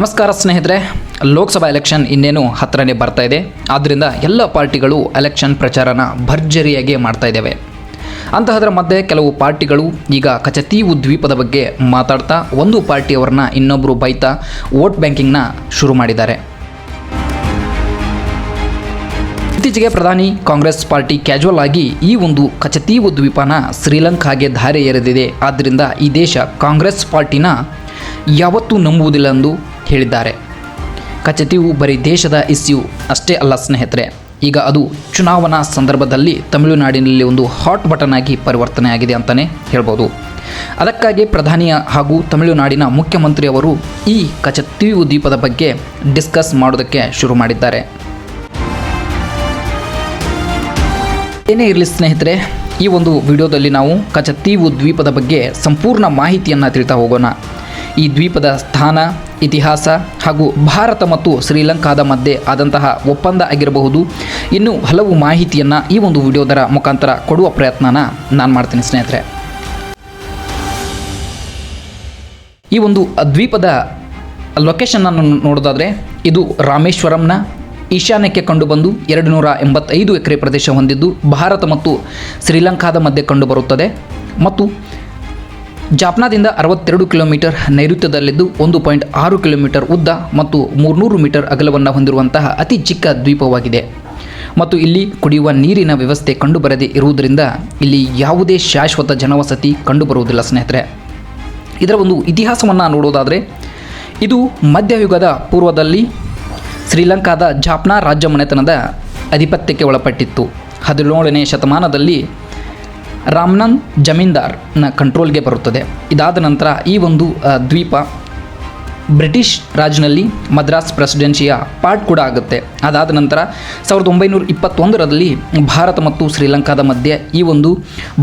ನಮಸ್ಕಾರ ಸ್ನೇಹಿತರೆ, ಲೋಕಸಭಾ ಎಲೆಕ್ಷನ್ ಇನ್ನೇನು ಹತ್ತಿರನೇ ಬರ್ತಾ ಇದೆ. ಆದ್ದರಿಂದ ಎಲ್ಲ ಪಾರ್ಟಿಗಳು ಎಲೆಕ್ಷನ್ ಪ್ರಚಾರನ ಭರ್ಜರಿಯಾಗಿ ಮಾಡ್ತಾ ಇದ್ದಾವೆ. ಅಂತಹದರ ಮಧ್ಯೆ ಕೆಲವು ಪಾರ್ಟಿಗಳು ಈಗ ಕಚತೀವು ದ್ವೀಪದ ಬಗ್ಗೆ ಮಾತಾಡ್ತಾ ಒಂದು ಪಾರ್ಟಿಯವರನ್ನ ಇನ್ನೊಬ್ಬರು ಬೈತಾ ವೋಟ್ ಬ್ಯಾಂಕಿಂಗ್ನ ಶುರು ಮಾಡಿದ್ದಾರೆ. ಇತ್ತೀಚೆಗೆ ಪ್ರಧಾನಿ ಕಾಂಗ್ರೆಸ್ ಪಾರ್ಟಿ ಕ್ಯಾಜುವಲ್ ಆಗಿ ಈ ಒಂದು ಕಚತೀವು ದ್ವೀಪನ ಶ್ರೀಲಂಕಾಗೆ ಧಾರೆ ಎರೆದಿದೆ. ಆದ್ದರಿಂದ ಈ ದೇಶ ಕಾಂಗ್ರೆಸ್ ಪಾರ್ಟಿನ ಯಾವತ್ತೂ ನಂಬುವುದಿಲ್ಲ ಎಂದು ಹೇಳಿದ್ದಾರೆ. ಕಚತಿವು ಬರೀ ದೇಶದ ಇಸ್ಯು ಅಷ್ಟೇ ಅಲ್ಲ ಸ್ನೇಹಿತರೆ. ಈಗ ಅದು ಚುನಾವಣಾ ಸಂದರ್ಭದಲ್ಲಿ ತಮಿಳುನಾಡಿನಲ್ಲಿ ಒಂದು ಹಾಟ್ ಬಟನ್ ಆಗಿ ಪರಿವರ್ತನೆ ಆಗಿದೆ ಅಂತಲೇ ಹೇಳ್ಬೋದು. ಅದಕ್ಕಾಗಿ ಪ್ರಧಾನಿಯ ಹಾಗೂ ತಮಿಳುನಾಡಿನ ಮುಖ್ಯಮಂತ್ರಿಯವರು ಈ ಕಚತಿಯು ದ್ವೀಪದ ಬಗ್ಗೆ ಡಿಸ್ಕಸ್ ಮಾಡೋದಕ್ಕೆ ಶುರು ಮಾಡಿದ್ದಾರೆ. ಏನೇ ಇರಲಿ ಸ್ನೇಹಿತರೆ, ಈ ಒಂದು ವಿಡಿಯೋದಲ್ಲಿ ನಾವು ಕಚತೀವು ದ್ವೀಪದ ಬಗ್ಗೆ ಸಂಪೂರ್ಣ ಮಾಹಿತಿಯನ್ನು ತಿಳಿತಾ ಹೋಗೋಣ. ಈ ದ್ವೀಪದ ಸ್ಥಾನ, ಇತಿಹಾಸ ಹಾಗೂ ಭಾರತ ಮತ್ತು ಶ್ರೀಲಂಕಾದ ಮಧ್ಯೆ ಆದಂತಹ ಒಪ್ಪಂದ ಆಗಿರಬಹುದು. ಇನ್ನೂ ಹಲವು ಮಾಹಿತಿಯನ್ನು ಈ ಒಂದು ವಿಡಿಯೋದರ ಮುಖಾಂತರ ಕೊಡುವ ಪ್ರಯತ್ನನ ನಾನು ಮಾಡ್ತೀನಿ ಸ್ನೇಹಿತರೆ. ಈ ಒಂದು ದ್ವೀಪದ ಲೊಕೇಶನನ್ನು ನೋಡೋದಾದರೆ ಇದು ರಾಮೇಶ್ವರಂನ ಈಶಾನ್ಯಕ್ಕೆ ಕಂಡುಬಂದು ಎರಡು ನೂರ ಎಂಬತ್ತೈದು ಎಕರೆ ಪ್ರದೇಶ ಹೊಂದಿದ್ದು ಭಾರತ ಮತ್ತು ಶ್ರೀಲಂಕಾದ ಮಧ್ಯೆ ಕಂಡುಬರುತ್ತದೆ. ಮತ್ತು ಜಾಫ್ನಾದಿಂದ ಅರವತ್ತೆರಡು ಕಿಲೋಮೀಟರ್ ನೈಋತ್ಯದಲ್ಲಿದ್ದು ಒಂದು ಪಾಯಿಂಟ್ ಆರು ಕಿಲೋಮೀಟರ್ ಉದ್ದ ಮತ್ತು ಮೂರ್ನೂರು ಮೀಟರ್ ಅಗಲವನ್ನು ಹೊಂದಿರುವಂತಹ ಅತಿ ಚಿಕ್ಕ ದ್ವೀಪವಾಗಿದೆ. ಮತ್ತು ಇಲ್ಲಿ ಕುಡಿಯುವ ನೀರಿನ ವ್ಯವಸ್ಥೆ ಕಂಡುಬರದೇ ಇರುವುದರಿಂದ ಇಲ್ಲಿ ಯಾವುದೇ ಶಾಶ್ವತ ಜನವಸತಿ ಕಂಡುಬರುವುದಿಲ್ಲ, ಸ್ನೇಹಿತರೆ. ಇದರ ಒಂದು ಇತಿಹಾಸವನ್ನು ನೋಡೋದಾದರೆ, ಇದು ಮಧ್ಯಯುಗದ ಪೂರ್ವದಲ್ಲಿ ಶ್ರೀಲಂಕಾದ ಜಾಫ್ನಾ ರಾಜ್ಯ ಮನೆತನದ ಅಧಿಪತ್ಯಕ್ಕೆ ಒಳಪಟ್ಟಿತ್ತು. ಹದಿನೇಳನೇ ಶತಮಾನದಲ್ಲಿ ರಾಮ್ನನ್ ಜಮೀನ್ದಾರ್ನ ಕಂಟ್ರೋಲ್ಗೆ ಬರುತ್ತದೆ. ಇದಾದ ನಂತರ ಈ ಒಂದು ದ್ವೀಪ ಬ್ರಿಟಿಷ್ ರಾಜ್ನಲ್ಲಿ ಮದ್ರಾಸ್ ಪ್ರೆಸಿಡೆನ್ಸಿಯ ಪಾರ್ಟ್ ಕೂಡ ಆಗುತ್ತೆ. ಅದಾದ ನಂತರ ಸಾವಿರದ ಒಂಬೈನೂರ ಇಪ್ಪತ್ತೊಂದರಲ್ಲಿ ಭಾರತ ಮತ್ತು ಶ್ರೀಲಂಕಾದ ಮಧ್ಯೆ ಈ ಒಂದು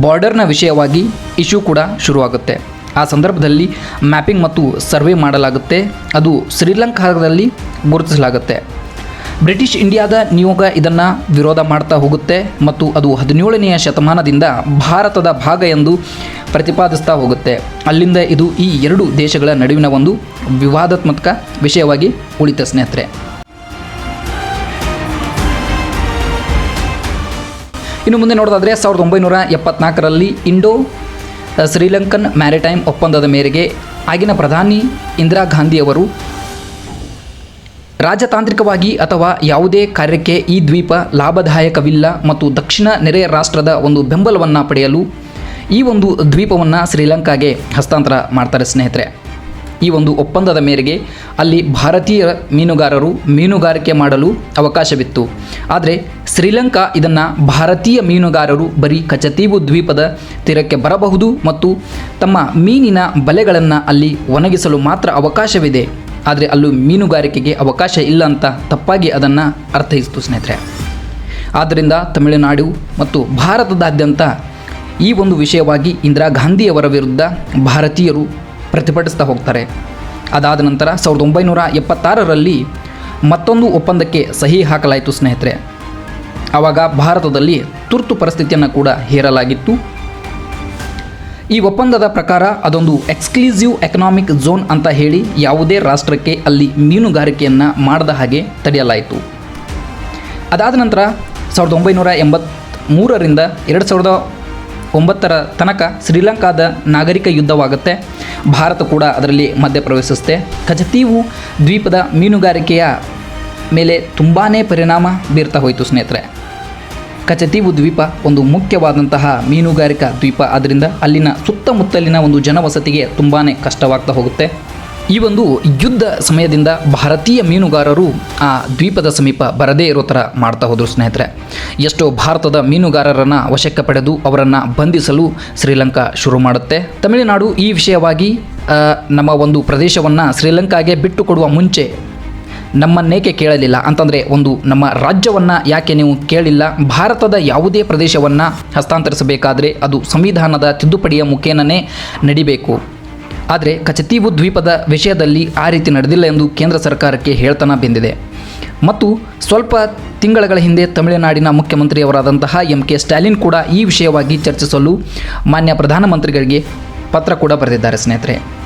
ಬಾರ್ಡರ್ನ ವಿಷಯವಾಗಿ ಇಶ್ಯೂ ಕೂಡ ಶುರುವಾಗುತ್ತೆ. ಆ ಸಂದರ್ಭದಲ್ಲಿ ಮ್ಯಾಪಿಂಗ್ ಮತ್ತು ಸರ್ವೆ ಮಾಡಲಾಗುತ್ತೆ. ಅದು ಶ್ರೀಲಂಕಾದಲ್ಲಿ ಗುರುತಿಸಲಾಗುತ್ತೆ. ಬ್ರಿಟಿಷ್ ಇಂಡಿಯಾದ ನಿಯೋಗ ಇದನ್ನು ವಿರೋಧ ಮಾಡ್ತಾ ಹೋಗುತ್ತೆ ಮತ್ತು ಅದು ಹದಿನೇಳನೆಯ ಶತಮಾನದಿಂದ ಭಾರತದ ಭಾಗ ಎಂದು ಪ್ರತಿಪಾದಿಸ್ತಾ ಹೋಗುತ್ತೆ. ಅಲ್ಲಿಂದ ಇದು ಈ ಎರಡು ದೇಶಗಳ ನಡುವಿನ ಒಂದು ವಿವಾದಾತ್ಮಕ ವಿಷಯವಾಗಿ ಉಳಿತ ಸ್ನೇಹಿತರೆ. ಇನ್ನು ಮುಂದೆ ನೋಡೋದಾದರೆ ಸಾವಿರದ ಒಂಬೈನೂರ ಎಪ್ಪತ್ನಾಲ್ಕರಲ್ಲಿ ಇಂಡೋ ಶ್ರೀಲಂಕನ್ ಮ್ಯಾರಿಟೈಮ್ ಒಪ್ಪಂದದ ಮೇರೆಗೆ ಆಗಿನ ಪ್ರಧಾನಿ ಇಂದಿರಾ ಗಾಂಧಿಯವರು ರಾಜತಾಂತ್ರಿಕವಾಗಿ ಅಥವಾ ಯಾವುದೇ ಕಾರ್ಯಕ್ಕೆ ಈ ದ್ವೀಪ ಲಾಭದಾಯಕವಿಲ್ಲ ಮತ್ತು ದಕ್ಷಿಣ ನೆರೆಯ ರಾಷ್ಟ್ರದ ಒಂದು ಬೆಂಬಲವನ್ನು ಪಡೆಯಲು ಈ ಒಂದು ದ್ವೀಪವನ್ನು ಶ್ರೀಲಂಕಾಗೆ ಹಸ್ತಾಂತರ ಮಾಡ್ತಾರೆ ಸ್ನೇಹಿತರೆ. ಈ ಒಂದು ಒಪ್ಪಂದದ ಮೇರೆಗೆ ಅಲ್ಲಿ ಭಾರತೀಯ ಮೀನುಗಾರರು ಮೀನುಗಾರಿಕೆ ಮಾಡಲು ಅವಕಾಶವಿತ್ತು. ಆದರೆ ಶ್ರೀಲಂಕಾ ಇದನ್ನು ಭಾರತೀಯ ಮೀನುಗಾರರು ಬರೀ ಕಚತೀವು ದ್ವೀಪದ ತೀರಕ್ಕೆ ಬರಬಹುದು ಮತ್ತು ತಮ್ಮ ಮೀನಿನ ಬಲೆಗಳನ್ನು ಅಲ್ಲಿ ಒಣಗಿಸಲು ಮಾತ್ರ ಅವಕಾಶವಿದೆ. ಆದರೆ ಅಲ್ಲೂ ಮೀನುಗಾರಿಕೆಗೆ ಅವಕಾಶ ಇಲ್ಲ ಅಂತ ತಪ್ಪಾಗಿ ಅದನ್ನು ಅರ್ಥೈಸಿತು ಸ್ನೇಹಿತರೆ. ಆದ್ದರಿಂದ ತಮಿಳುನಾಡು ಮತ್ತು ಭಾರತದಾದ್ಯಂತ ಈ ಒಂದು ವಿಷಯವಾಗಿ ಇಂದಿರಾ ಗಾಂಧಿಯವರ ವಿರುದ್ಧ ಭಾರತೀಯರು ಪ್ರತಿಭಟಿಸ್ತಾ ಹೋಗ್ತಾರೆ. ಅದಾದ ನಂತರ ಸಾವಿರದ ಒಂಬೈನೂರ ಎಪ್ಪತ್ತಾರರಲ್ಲಿ ಮತ್ತೊಂದು ಒಪ್ಪಂದಕ್ಕೆ ಸಹಿ ಹಾಕಲಾಯಿತು ಸ್ನೇಹಿತರೆ. ಆವಾಗ ಭಾರತದಲ್ಲಿ ತುರ್ತು ಪರಿಸ್ಥಿತಿಯನ್ನು ಕೂಡ ಹೇರಲಾಗಿತ್ತು. ಈ ಒಪ್ಪಂದದ ಪ್ರಕಾರ ಅದೊಂದು ಎಕ್ಸ್ಕ್ಲೂಸಿವ್ ಎಕನಾಮಿಕ್ ಝೋನ್ ಅಂತ ಹೇಳಿ ಯಾವುದೇ ರಾಷ್ಟ್ರಕ್ಕೆ ಅಲ್ಲಿ ಮೀನುಗಾರಿಕೆಯನ್ನು ಮಾಡದ ಹಾಗೆ ತಡೆಯಲಾಯಿತು. ಅದಾದ ನಂತರ ಸಾವಿರದ ಒಂಬೈನೂರ ಎಂಬತ್ತ್ಮೂರರಿಂದ ಎರಡು ಸಾವಿರದ ಒಂಬತ್ತರ ತನಕ ಶ್ರೀಲಂಕಾದ ನಾಗರಿಕ ಯುದ್ಧವಾಗುತ್ತೆ. ಭಾರತ ಕೂಡ ಅದರಲ್ಲಿ ಮಧ್ಯಪ್ರವೇಶಿಸುತ್ತೆ. ಖಜತೀವು ದ್ವೀಪದ ಮೀನುಗಾರಿಕೆಯ ಮೇಲೆ ತುಂಬಾ ಪರಿಣಾಮ ಬೀರ್ತಾ ಹೋಯಿತು ಸ್ನೇಹಿತರೆ. ಕಚತೀವು ದ್ವೀಪ ಒಂದು ಮುಖ್ಯವಾದಂತಹ ಮೀನುಗಾರಿಕಾ ದ್ವೀಪ. ಆದ್ದರಿಂದ ಅಲ್ಲಿನ ಸುತ್ತಮುತ್ತಲಿನ ಒಂದು ಜನವಸತಿಗೆ ತುಂಬಾ ಕಷ್ಟವಾಗ್ತಾ ಹೋಗುತ್ತೆ. ಈ ಒಂದು ಯುದ್ಧ ಸಮಯದಿಂದ ಭಾರತೀಯ ಮೀನುಗಾರರು ಆ ದ್ವೀಪದ ಸಮೀಪ ಬರದೇ ಇರೋ ಥರ ಮಾಡ್ತಾ ಹೋದರು ಸ್ನೇಹಿತರೆ. ಎಷ್ಟೋ ಭಾರತದ ಮೀನುಗಾರರನ್ನು ವಶಕ್ಕೆ ಪಡೆದು ಅವರನ್ನು ಬಂಧಿಸಲು ಶ್ರೀಲಂಕಾ ಶುರು ಮಾಡುತ್ತೆ. ತಮಿಳುನಾಡು ಈ ವಿಷಯವಾಗಿ ನಮ್ಮ ಒಂದು ಪ್ರದೇಶವನ್ನು ಶ್ರೀಲಂಕಾಗೆ ಬಿಟ್ಟುಕೊಡುವ ಮುಂಚೆ ನಮ್ಮನ್ನೇಕೆ ಕೇಳಲಿಲ್ಲ? ಅಂತಂದರೆ ಒಂದು ನಮ್ಮ ರಾಜ್ಯವನ್ನು ಯಾಕೆ ನೀವು ಕೇಳಿಲ್ಲ? ಭಾರತದ ಯಾವುದೇ ಪ್ರದೇಶವನ್ನು ಹಸ್ತಾಂತರಿಸಬೇಕಾದರೆ ಅದು ಸಂವಿಧಾನದ ತಿದ್ದುಪಡಿಯ ಮುಖೇನನೇ ನಡಿಬೇಕು. ಆದರೆ ಕಚತೀವು ದ್ವೀಪದ ವಿಷಯದಲ್ಲಿ ಆ ರೀತಿ ನಡೆದಿಲ್ಲ ಎಂದು ಕೇಂದ್ರ ಸರ್ಕಾರಕ್ಕೆ ಹೇಳ್ತನ ಬೆಂದಿದೆ. ಮತ್ತು ಸ್ವಲ್ಪ ತಿಂಗಳ ಹಿಂದೆ ತಮಿಳುನಾಡಿನ ಮುಖ್ಯಮಂತ್ರಿಯವರಾದಂತಹ ಎಂ ಕೆ ಸ್ಟಾಲಿನ್ ಕೂಡ ಈ ವಿಷಯವಾಗಿ ಚರ್ಚಿಸಲು ಮಾನ್ಯ ಪ್ರಧಾನಮಂತ್ರಿಗಳಿಗೆ ಪತ್ರ ಕೂಡ ಬರೆದಿದ್ದಾರೆ, ಸ್ನೇಹಿತರೆ.